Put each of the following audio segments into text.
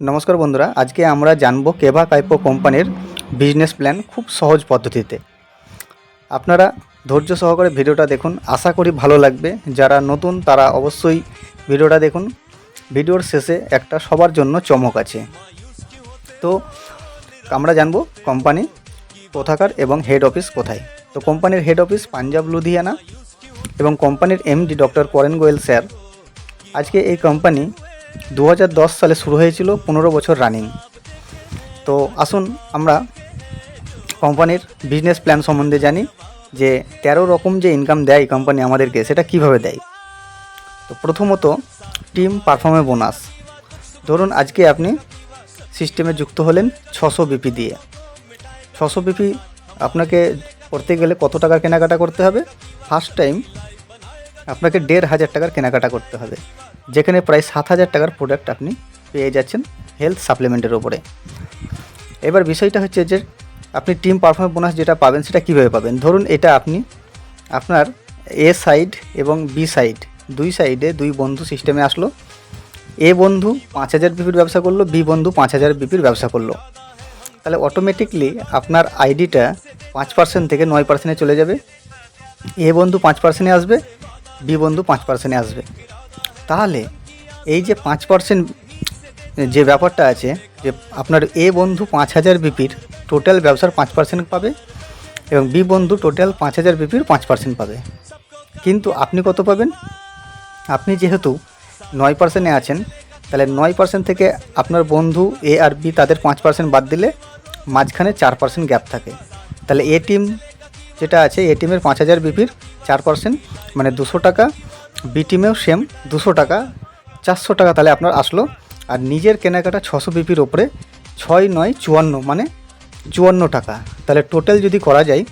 নমস্কার বন্ধুরা, আজকে আমরা জানব কেভা কাইপো কোম্পানির বিজনেস প্ল্যান খুব সহজ পদ্ধতিতে। আপনারা ধৈর্য সহকারে ভিডিওটা দেখুন, আশা করি ভালো লাগবে। যারা নতুন, তারা অবশ্যই ভিডিওটা দেখুন। ভিডিওর শেষে একটা সবার জন্য চমক আছে। তো আমরা জানব কোম্পানি কোথাকার এবং হেড অফিস কোথায়। তো কোম্পানির হেড অফিস পাঞ্জাব লুধিয়ানা এবং কোম্পানির এমডি ডক্টর করেন গোয়েল স্যার। আজকে এই কোম্পানি দু হাজার দশ সালে শুরু হয়েছিল পনেরো বছর রানিং। তো আসুন আমরা কোম্পানির বিজনেস প্ল্যান সম্বন্ধে জানি যে তেরো রকম যে ইনকাম দেয় কোম্পানি আমাদেরকে, সেটা কীভাবে দেয়? তো প্রথমত টিম পারফর্মে বোনাস ধরুন আজকে আপনি সিস্টেমে যুক্ত হলেন ছশো বিপি দিয়ে। ছশো বিপি আপনাকে করতে গেলে কত টাকার কেনাকাটা করতে হবে? ফার্স্ট টাইম আপনাকে দেড় হাজার টাকার কেনাকাটা করতে হবে। যেখানে প্রায় সাত হাজার টাকার প্রোডাক্ট আপনি পেয়ে যাচ্ছেন হেলথ সাপ্লিমেন্টের ওপরে এবার বিষয়টা হচ্ছে যে, আপনি টিম পারফরমেন্স বোনাস যেটা পাবেন সেটা কীভাবে পাবেন? ধরুন এটা আপনি, আপনার এ সাইড এবং বি সাইড দুই সাইডে দুই বন্ধু সিস্টেমে আসলো। এ বন্ধু পাঁচ হাজার বিপির ব্যবসা করল বি বন্ধু পাঁচ হাজার বিপির ব্যবসা করল। তাহলে অটোমেটিকলি আপনার আইডিটা পাঁচ পার্সেন্ট থেকে নয় পার্সেন্টে চলে যাবে। এ বন্ধু পাঁচ পার্সেন্টে আসবে বি বন্ধু পাঁচ পার্সেন্টে আসবে। তাহলে এই যে পাঁচ পার্সেন্ট, যে ব্যাপারটা আছে, যে আপনার এ বন্ধু পাঁচ হাজার বিপির টোটাল ব্যবসার পাঁচ পার্সেন্ট পাবে এবং বি বন্ধু টোটাল পাঁচ হাজার বিপির পাঁচ পার্সেন্ট পাবে। কিন্তু আপনি কত পাবেন? আপনি যেহেতু নয় পার্সেন্টে আছেন, তাহলে নয় পার্সেন্ট থেকে আপনার বন্ধু এ আর বি তাদের পাঁচ পার্সেন্ট বাদ দিলে মাঝখানে চার পার্সেন্ট গ্যাপ থাকে। তাহলে এ টিম যেটা আছে এ টিমের পাঁচ হাজার বিপির চার পার্সেন্ট মানে দুশো টাকা। বি টিমেও সেম দুশো টাকা, চারশো টাকা তাহলে আপনার আসলো। আর নিজের কেনাকাটা ছশো বিপির ওপরে ছয় নয় চুয়ান্ন মানে চুয়ান্ন টাকা। তাহলে টোটাল যদি করা যায়,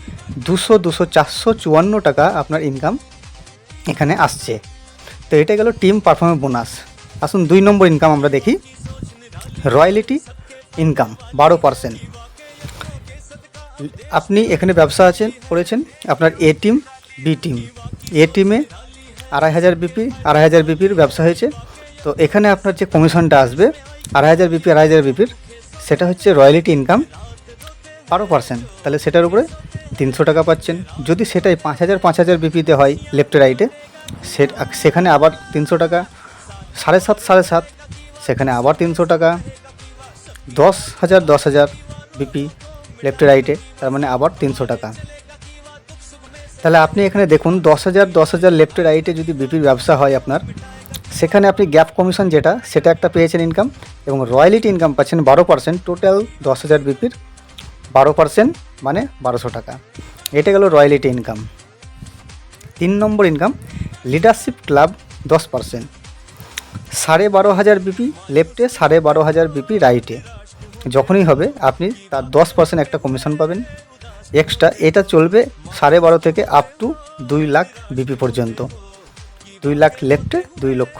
দুশো দুশো, চারশো, চুয়ান্ন টাকা আপনার ইনকাম এখানে আসছে। তো এটা গেল টিম পারফরমেন্স বোনাস আসুন দুই নম্বর ইনকাম আমরা দেখি। রয়্যালিটি ইনকাম বারো পার্সেন্ট আপনি এখানে ব্যবসা আছেন, করেছেন, আপনার A team B team A টিমে আড়াই হাজার বিপি আড়াই হাজার বিপির ব্যবসা হয়েছে। তো এখানে আপনার যে কমিশনটা আসবে, আড়াই হাজার বিপি আড়াই হাজার বিপির সেটা হচ্ছে রয়্যালিটি ইনকাম বারো পার্সেন্ট। তাহলে সেটার উপরে তিনশো টাকা পাচ্ছেন। যদি সেটাই পাঁচ হাজার পাঁচ হাজার বিপিতে হয় লেফটে রাইটে সেখানে আবার তিনশো টাকা, সাড়ে সাত সাড়ে সাত, সেখানে আবার তিনশো টাকা, দশ হাজার দশ হাজার বিপি লেফটে রাইটে তার মানে আবার তিনশো টাকা। তাহলে আপনি এখানে দেখুন, দশ হাজার দশ হাজার লেফটে রাইটে যদি বিপির ব্যবসা হয় আপনার, সেখানে আপনি গ্যাপ কমিশন যেটা, সেটা একটা পেয়েছেন ইনকাম এবং রয়্যালিটি ইনকাম পাচ্ছেন বারো পার্সেন্ট টোটাল দশ হাজার বিপির বারো পার্সেন্ট মানে বারোশো টাকা। এটা গেল রয়্যালিটি ইনকাম তিন নম্বর ইনকাম লিডারশিপ ক্লাব দশ পার্সেন্ট সাড়ে বারো হাজার বিপি লেফটে সাড়ে বারো হাজার বিপি রাইটে যখনই হবে, আপনি তার দশ পার্সেন্ট একটা কমিশন পাবেন। এক্সট্রা এটা চলবে সাড়ে বারো থেকে আপ টু দুই লাখ বিপি পর্যন্ত। দুই লাখ লেফটে দুই লক্ষ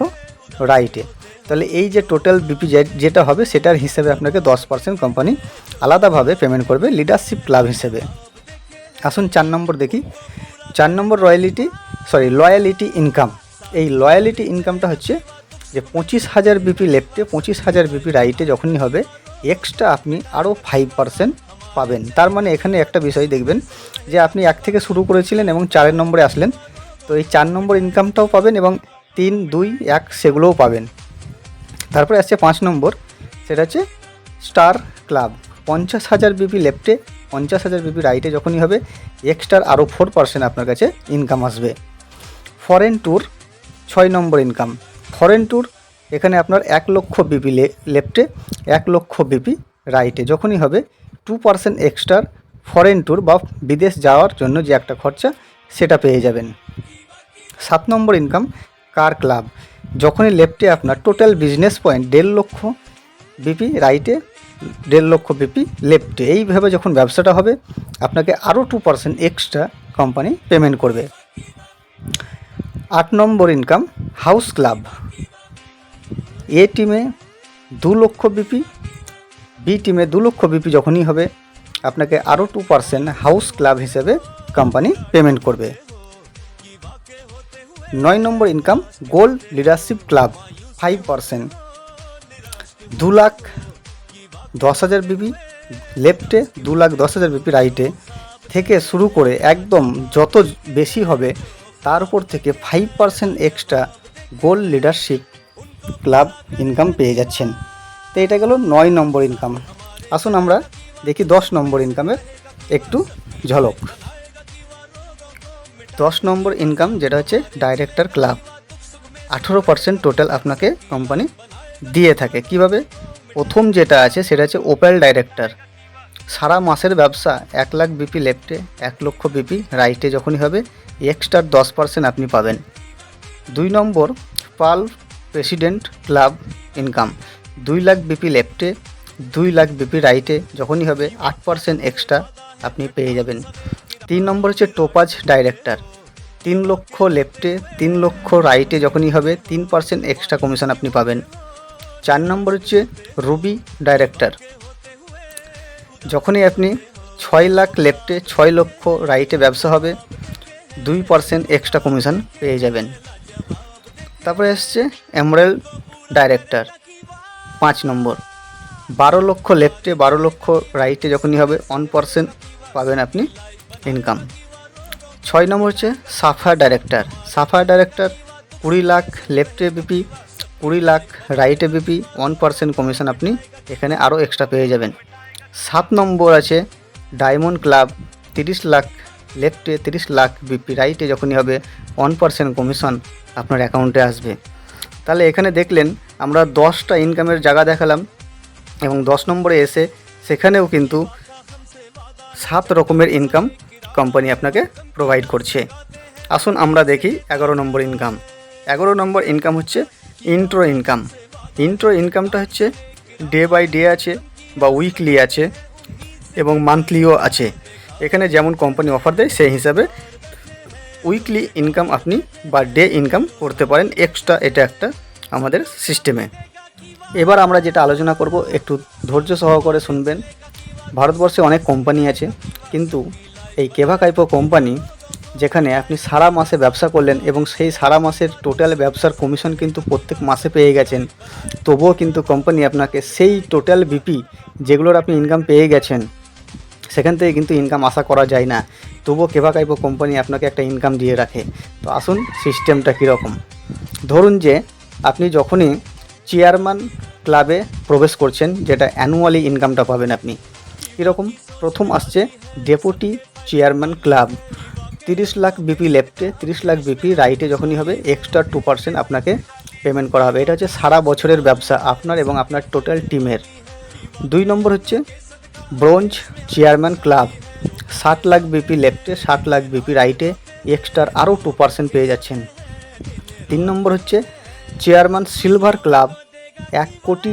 রাইটে তাহলে এই যে টোটাল বিপি যেটা হবে, সেটার হিসেবে আপনাকে দশ পার্সেন্ট কোম্পানি আলাদাভাবে পেমেন্ট করবে লিডারশিপ ক্লাব হিসেবে। আসুন চার নম্বর দেখি। চার নম্বর রয়্যালিটি সরি লয়ালিটি ইনকাম এই লয়ালিটি ইনকামটা হচ্ছে যে পঁচিশ হাজার বিপি লেফটে পঁচিশ হাজার বিপি রাইটে যখনই হবে এক্সট্রা আপনি আরও ফাইভ পার্সেন্ট পাবেন। তার মানে এখানে একটা বিষয় দেখবেন যে আপনি এক থেকে শুরু করেছিলেন এবং চারের নম্বরে আসলেন। তো এই চার নম্বর ইনকামটাও পাবেন এবং তিন, দুই, এক সেগুলোও পাবেন। তারপরে আসছে পাঁচ নম্বর, সেটা হচ্ছে স্টার ক্লাব পঞ্চাশ হাজার বিপি লেফটে পঞ্চাশ হাজার বিপি রাইটে যখনই হবে এক্সট্রার আরও ফোর পার্সেন্ট আপনার কাছে ইনকাম আসবে। ফরেন ট্যুর ছয় নম্বর ইনকাম ফরেন ট্যুর এখানে আপনার এক লক্ষ বিপি লেফটে এক লক্ষ বিপি রাইটে যখনই হবে টু পার্সেন্ট এক্সট্রার ফরেন ট্যুর বা বিদেশ যাওয়ার জন্য যে একটা খরচা, সেটা পেয়ে যাবেন। সাত নম্বর ইনকাম কার ক্লাব যখনই লেফটে আপনার টোটাল বিজনেস পয়েন্ট দেড় লক্ষ বিপি রাইটে দেড় লক্ষ বিপি লেফটে। এইভাবে যখন ব্যবসাটা হবে, আপনাকে আরও two percent extra company payment করবে। আট নম্বর ইনকাম হাউস ক্লাব এ টিমে দু লক্ষ বিপি, বি টিমে দু লক্ষ বিপি যখনই হবে, আপনাকে আরও টু পার্সেন্ট হাউস ক্লাব হিসেবে কোম্পানি পেমেন্ট করবে। নয় নম্বর income gold leadership club five percent দু লাখ দশ হাজার বিপি লেফটে দু লাখ দশ হাজার বিপি রাইটে থেকে শুরু করে একদম যত বেশি হবে, তার উপর থেকে five percent extra gold leadership club income পেয়ে যাচ্ছেন। তো এটা গেল নয় নম্বর ইনকাম। আসুন আমরা দেখি দশ নম্বর ইনকামের একটু ঝলক। দশ নম্বর ইনকাম যেটা হচ্ছে ডাইরেক্টর ক্লাব। আঠেরো পার্সেন্ট টোটাল আপনাকে কোম্পানি দিয়ে থাকে। কীভাবে? প্রথম যেটা আছে সেটা হচ্ছে ওপেল ডাইরেক্টর। সারা মাসের ব্যবসা এক লাখ বিপি লেফটে, এক লক্ষ বিপি রাইটে যখনই হবে এক্সট্রার দশ পার্সেন্ট আপনি পাবেন। দুই নম্বর পাল প্রেসিডেন্ট ক্লাব ইনকাম। দুই লাখ বিপি লেফটে, দুই লাখ বিপি রাইটে, যখনই হবে আট পার্সেন্ট এক্সট্রা আপনি পেয়ে যাবেন। তিন নম্বর হচ্ছে টোপাজ ডাইরেক্টর। তিন লক্ষ লেফটে, তিন লক্ষ রাইটে যখনই হবে তিন পার্সেন্ট এক্সট্রা কমিশন আপনি পাবেন। চার নম্বর হচ্ছে রুবি ডাইরেক্টর। যখনই আপনি ছয় লাখ লেফটে, ছয় লক্ষ রাইটে ব্যবসা হবে, দুই পার্সেন্ট এক্সট্রা কমিশন পেয়ে যাবেন। তারপরে এসছে এমরেল ডাইরেক্টর পাঁচ নম্বর। বারো লক্ষ লেফটে বারো লক্ষ রাইটে যখনই হবে ওয়ান পার্সেন্ট পাবেন আপনি ইনকাম ছয় নম্বর হচ্ছে সাফার ডাইরেক্টর সাফার ডাইরেক্টর কুড়ি লাখ লেফটে বিপি কুড়ি লাখ রাইটে বিপি ওয়ান পার্সেন্ট কমিশন আপনি এখানে আরও এক্সট্রা পেয়ে যাবেন। সাত নম্বর আছে ডায়মন্ড ক্লাব তিরিশ লাখ লেফটে তিরিশ লাখ বিপি রাইটে যখনই হবে ওয়ান পার্সেন্ট কমিশন আপনার অ্যাকাউন্টে আসবে। তাহলে এখানে দেখলেন, আমরা দশটা ইনকামের জায়গা দেখালাম এবং দশ নম্বরে এসে সেখানেও কিন্তু সাত রকমের ইনকাম কোম্পানি আপনাকে প্রোভাইড করছে। আসুন আমরা দেখি এগারো নম্বর ইনকাম এগারো নম্বর ইনকাম হচ্ছে ইন্ট্রো ইনকাম ইন্ট্রো ইনকামটা হচ্ছে ডে বাই ডে আছে বা উইকলি আছে এবং মান্থলিও আছে। এখানে যেমন কোম্পানি অফার দেয়, সেই হিসাবে উইকলি ইনকাম আপনি বা ডে ইনকাম করতে পারেন। এক্সট্রা এটা একটা আমাদের সিস্টেমে এবার আমরা যেটা আলোচনা করব, একটু ধৈর্য সহকারে শুনবেন। ভারতবর্ষে অনেক কোম্পানি আছে, কিন্তু এই কেভা কাইপো কোম্পানি যেখানে আপনি সারা মাসে ব্যবসা করলেন এবং সেই সারা মাসের টোটাল ব্যবসার কমিশন কিন্তু প্রত্যেক মাসে পেয়ে গেছেন, তবুও কিন্তু কোম্পানি আপনাকে সেই টোটাল বিপি যেগুলোর আপনি ইনকাম পেয়ে গেছেন সেখান থেকে কিন্তু ইনকাম আশা করা যায় না। তবুও কেভা কাইপো কোম্পানি আপনাকে একটা ইনকাম দিয়ে রাখে। তো আসুন সিস্টেমটা কীরকম। ধরুন যে, আপনি যখনই চেয়ারম্যান ক্লাবে প্রবেশ করছেন, যেটা অ্যানুয়ালি ইনকামটা পাবেন আপনি, কীরকম? প্রথম আসছে ডেপুটি চেয়ারম্যান ক্লাব তিরিশ লাখ বিপি লেফটে তিরিশ লাখ বিপি রাইটে যখনই হবে এক্সট্রা টু পার্সেন্ট আপনাকে পেমেন্ট করা হবে। এটা হচ্ছে সারা বছরের ব্যবসা, আপনার এবং আপনার টোটাল টিমের দুই নম্বর হচ্ছে ব্রোঞ্জ চেয়ারম্যান ক্লাব। ষাট লাখ বিপি লেফটে ষাট লাখ বিপি রাইটে এক্সট্রার আরও টু পার্সেন্ট পেয়ে যাচ্ছেন। তিন নম্বর হচ্ছে চেয়ারম্যান সিলভার ক্লাব, এক কোটি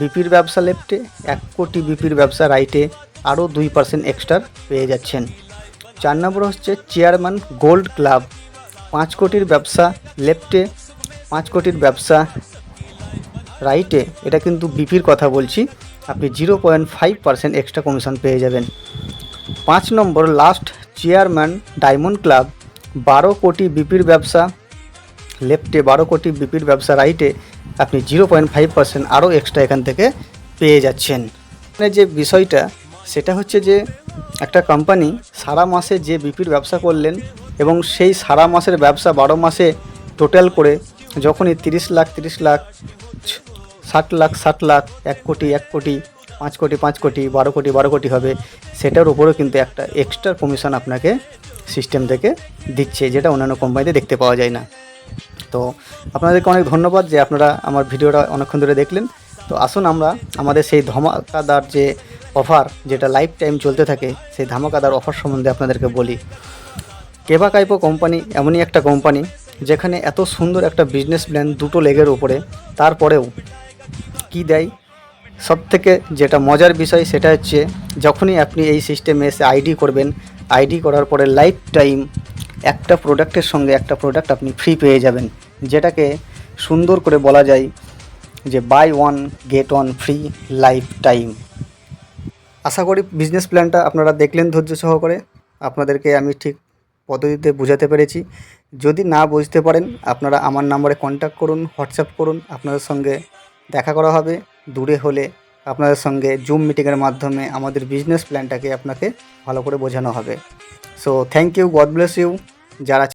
বিপির ব্যবসা লেফটে, এক কোটি বিপির ব্যবসা রাইটে আরও দুই পার্সেন্ট এক্সট্রা পেয়ে যাচ্ছেন। চার নম্বর হচ্ছে চেয়ারম্যান গোল্ড ক্লাব, পাঁচ কোটির ব্যবসা লেফটে, পাঁচ কোটির ব্যবসা রাইটে। এটা কিন্তু বিপির কথা বলছি। আপনি zero point five percent extra commission পেয়ে যাবেন। পাঁচ নম্বর লাস্ট চেয়ারম্যান ডায়মন্ড ক্লাব বারো কোটি বিপির ব্যবসা, লেফটে বারো কোটি বিপির ব্যবসা রাইটে আপনি জিরো পয়েন্ট ফাইভ পার্সেন্ট আরও এক্সট্রা এখান থেকে পেয়ে যাচ্ছেন। এখানে যে বিষয়টা, সেটা হচ্ছে যে একটা কোম্পানি সারা মাসে যে বিপির ব্যবসা করলেন এবং সেই সারা মাসের ব্যবসা বারো মাসে টোটাল করে যখনই তিরিশ লাখ তিরিশ লাখ ষাট লাখ ষাট লাখ, এক কোটি এক কোটি, পাঁচ কোটি পাঁচ কোটি, বারো কোটি বারো কোটি হবে। সেটার উপরেও কিন্তু একটা এক্সট্রা কমিশন আপনাকে সিস্টেম থেকে দিচ্ছে, যেটা অন্যান্য কোম্পানিতে দেখতে পাওয়া যায় না। তো আপনাদেরকে অনেক ধন্যবাদ যে আপনারা আমার ভিডিওটা অনেকক্ষণ ধরে দেখলেন। তো আসুন আমরা আমাদের সেই ধমাকাদার যে অফার যেটা লাইফ টাইম চলতে থাকে, সেই ধামাকাদার অফার সম্বন্ধে আপনাদেরকে বলি। কেভা কাইপো কোম্পানি এমনই একটা কোম্পানি যেখানে এত সুন্দর একটা বিজনেস প্ল্যান দুটো লেগের উপরে, তারপরেও কি দেয়? সব থেকে যেটা মজার বিষয় সেটা হচ্ছে যখনই আপনি এই সিস্টেমে এসে আইডি করবেন আইডি করার পরে লাইফ টাইম একটা প্রোডাক্টের সঙ্গে একটা প্রোডাক্ট আপনি ফ্রি পেয়ে যাবেন। যেটাকে সুন্দর করে বলা যায় যে buy one get one free life time আশা করি বিজনেস প্ল্যানটা আপনারা দেখলেন ধৈর্য সহকারে। আপনাদেরকে আমি ঠিক পদ্ধতিতে বোঝাতে পেরেছি। যদি না বুঝতে পারেন, আপনারা আমার নাম্বারে কন্ট্যাক্ট করুন হোয়াটসঅ্যাপ করুন, আপনাদের সঙ্গে দেখা করা হবে। দূরে হলে আপনাদের সঙ্গে জুম মিটিংয়ের মাধ্যমে আমাদের বিজনেস প্ল্যানটাকে আপনাকে ভালো করে বোঝানো হবে। So thank you God bless you যারা